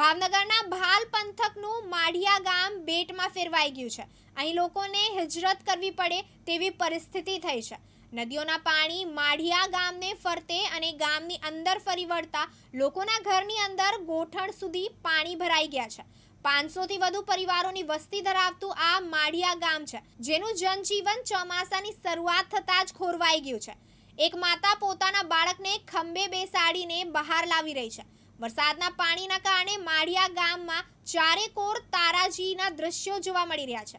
ભાવનગરના ભાલ પંથકનું માઢિયા ગામ બેટમાં ફેરવાઈ ગયું છે. અહીં લોકોને હિજરત કરવી પડે તેવી પરિસ્થિતિ થઈ છે. નદીઓના પાણી માઢિયા ગામને ફરતે અને ગામની અંદર ફરી વળતા લોકોના ઘરની અંદર ગોઠણ સુધી પાણી ભરાઈ ગયા છે. પાંચસોથી વધુ પરિવારોની વસ્તી ધરાવતું આ માઢિયા ગામ છે, જેનું જનજીવન ચોમાસાની શરૂઆત થતાં જ ખોરવાઈ ગયું છે. એક માતા પોતાના બાળકને ખંભે બેસાડીને બહાર લાવી રહી છે. વરસાદના પાણીના કારણે માળિયા ગામમાં ચારેકોર તારાજીના દ્રશ્યો જોવા મળી રહ્યા છે.